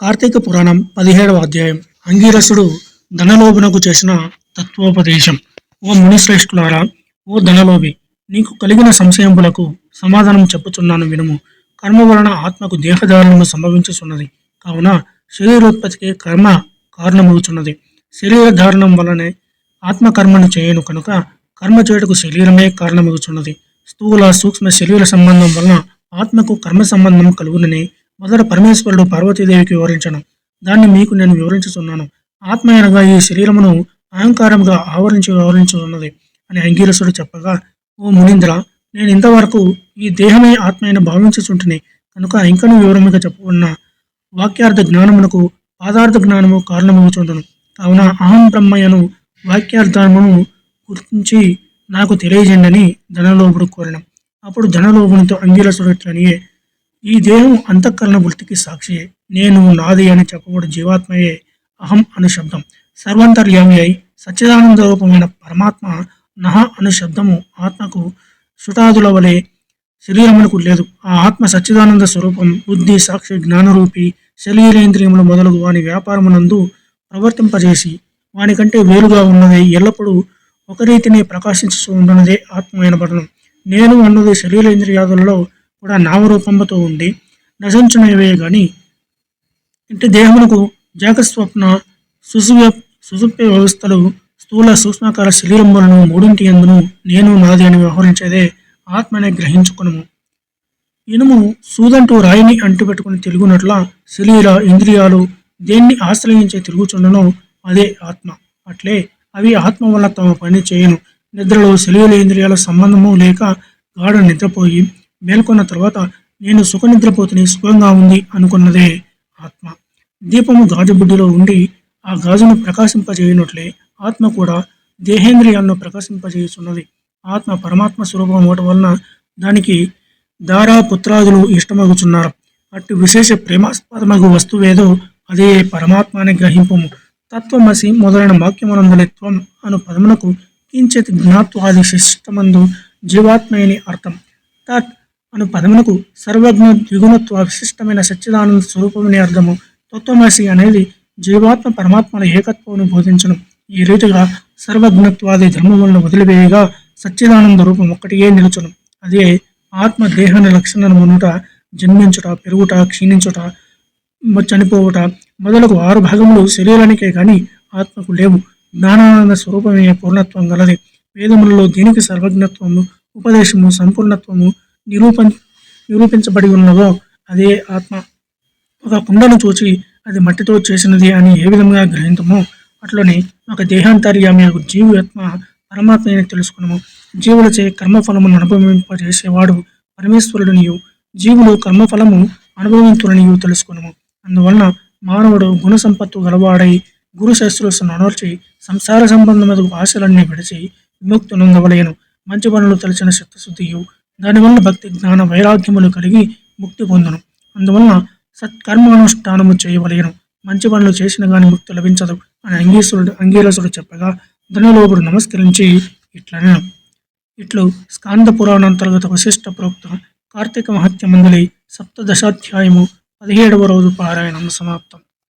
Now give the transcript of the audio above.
కార్తీక పురాణం పదిహేడవ అధ్యాయం. అంగీరసుడు ధనలోభునకు చేసిన తత్వోపదేశం. ఓ మునిశ్రేష్ఠులారా ఓ ధనలోభి నీకు కలిగిన సంశయంపులకు సమాధానం చెప్పుచున్నాను వినుము. కర్మ వలన ఆత్మకు దేహధారణము సంభవించుచున్నది. కావున శరీరోత్పత్తికి కర్మ కారణమవుతున్నది శరీర ధారణం వలనే ఆత్మకర్మను చేయను కనుక కర్మ చేయుటకు శరీరమే కారణమవుతున్నది స్థూల సూక్ష్మ శరీర సంబంధం వలన ఆత్మకు కర్మ సంబంధం కలుగునని మొదట పరమేశ్వరుడు పార్వతీదేవికి వివరించను. దాన్ని మీకు నేను వివరించుతున్నాను ఆత్మ అనగా ఈ శరీరమును అహంకారముగా ఆవరించి వివరించున్నది అని అంగీరసుడు చెప్పగా ఓ మునీంద్ర నేను ఇంతవరకు ఈ దేహమే ఆత్మ భావించుచుంటుని. కనుక ఇంకను వివరముగా చెప్పుకున్న వాక్యార్థ జ్ఞానమునకు పాదార్థ జ్ఞానము కారణమవుతుండను కావున అహం బ్రహ్మయ్యను వాక్యార్థమును గుర్తించి నాకు తెలియజేయండి ధనలోభుడు కోరిన. అప్పుడు ధనలోభునితో అంగీరసుడు ఇట్లనియే ఈ దేహం అంతఃకరణ వృత్తికి సాక్షియే నేను నాది అని చెప్పబడు జీవాత్మయే అహం అను శబ్దం. సర్వంతర్యామి అయి సచ్చిదానంద రూపమైన పరమాత్మ నహ అను శబ్దము ఆత్మకు సుటాదుల వలె శరీరమునకు లేదు. ఆ ఆత్మ సచ్చిదానంద స్వరూపం బుద్ధి సాక్షి జ్ఞానరూపి శరీరేంద్రియములు మొదలగు వాని వ్యాపారమునందు ప్రవర్తింపజేసి వాని కంటే వేరుగా ఉన్నది ఎల్లప్పుడూ ఒక రీతిని ప్రకాశించుతూ ఉండనదే ఆత్మ అయినబడను నేను అన్నది శరీరేంద్రియాదులలో కూడా నామరూపంతో ఉండి నశించునవే గాని ఇంటి దేహమునకు జాగస్వప్న సుసువ్య సుసుప్య వ్యవస్థలు స్థూల సూక్ష్మాకార శరీరములను మూడింటి ఎందును నేను నాది అని వ్యవహరించేదే ఆత్మనే గ్రహించుకునము. ఇనుము సూదంటూ రాయిని అంటుపెట్టుకుని తిరుగునట్ల శరీర ఇంద్రియాలు దేన్ని ఆశ్రయించే తిరుగుచుండనో అదే ఆత్మ. అట్లే అవి ఆత్మ వల్ల తమ పని చేయను. నిద్రలో శరీర ఇంద్రియాల సంబంధము లేక గాఢ నిద్రపోయి మేల్కొన్న తర్వాత నేను సుఖనిద్రపోతుని సుఖంగా ఉంది అనుకున్నదే ఆత్మ. దీపము గాజు బుడ్డిలో ఉండి ఆ గాజును ప్రకాశింపజేయనట్లే ఆత్మ కూడా దేహేంద్రియాలను ప్రకాశింపజేయుచున్నది. ఆత్మ పరమాత్మ స్వరూపం అవటం వలన దానికి దారా పుత్రాదులు ఇష్టమగుచున్నారు. అట్టి విశేష ప్రేమాస్పదమగు వస్తువేదో అదే పరమాత్మ అని గ్రహింపము. తత్వమసి మొదలైన వాక్యమనందలిత్వం అను పదమునకు కించిత్ జ్ఞాత్వాది శిష్టమందు జీవాత్మయని అర్థం. తత్ అను పదమునకు సర్వజ్ఞ ద్విగుణత్వ విశిష్టమైన సచ్చిదానంద స్వరూపమని అర్థము తత్వమసి అనేది జీవాత్మ పరమాత్మల ఏకత్వమును బోధించను. ఈ రీతిగా సర్వజ్ఞత్వాది ధర్మములను వదిలివేయగా సచ్చిదానంద రూపం ఒక్కటియే నిలుచును. అదే ఆత్మ దేహాన్ని లక్షణమునుట జన్మించుట పెరుగుట క్షీణించుట చనిపోవుట మొదలగు ఆరు భాగములు శరీరానికే కానీ ఆత్మకు లేవు. జ్ఞానానంద స్వరూపమే పూర్ణత్వం గలది. వేదములలో దీనికి సర్వజ్ఞత్వము ఉపదేశము సంపూర్ణత్వము నిరూప నిరూపించబడి ఉన్నదో అదే ఆత్మ. ఒక కుండను చూచి అది మట్టితో చేసినది అని ఏ విధంగా గ్రహించమో అట్లనే ఒక దేహాంతర్యామి ఒక జీవి ఆత్మ పరమాత్మ అని తెలుసుకున్నాము జీవులచే కర్మఫలమును అనుభవింపజేసేవాడు పరమేశ్వరుడినియు. జీవులు కర్మఫలము అనుభవించులనియు తెలుసుకున్నాము అందువలన మానవుడు గుణ సంపత్తు గలవాడై గురు శస్త్రులను అనర్చి సంసార సంబంధమైన ఆశలన్నీ విడిచి విముక్తి నొందవలయను మంచి పనులు తెలిసిన చిత్తశుద్ధియు దానివల్ల భక్తి జ్ఞాన వైరాగ్యములు కలిగి ముక్తి పొందును. అందువలన సత్కర్మానుష్ఠానము చేయవలేను. మంచి పనులు చేసిన గాని ముక్తి లభించదు అని అంగీసురుడు అంగీరసుడు చెప్పగా ధనలోపుడు నమస్కరించి ఇట్లనే ఇట్లు స్కాంద పురాణాంతర్గత వశిష్ట ప్రోక్త కార్తీక మహత్య మందలి సప్తదశాధ్యాయము పదిహేడవ రోజు పారాయణం సమాప్తం.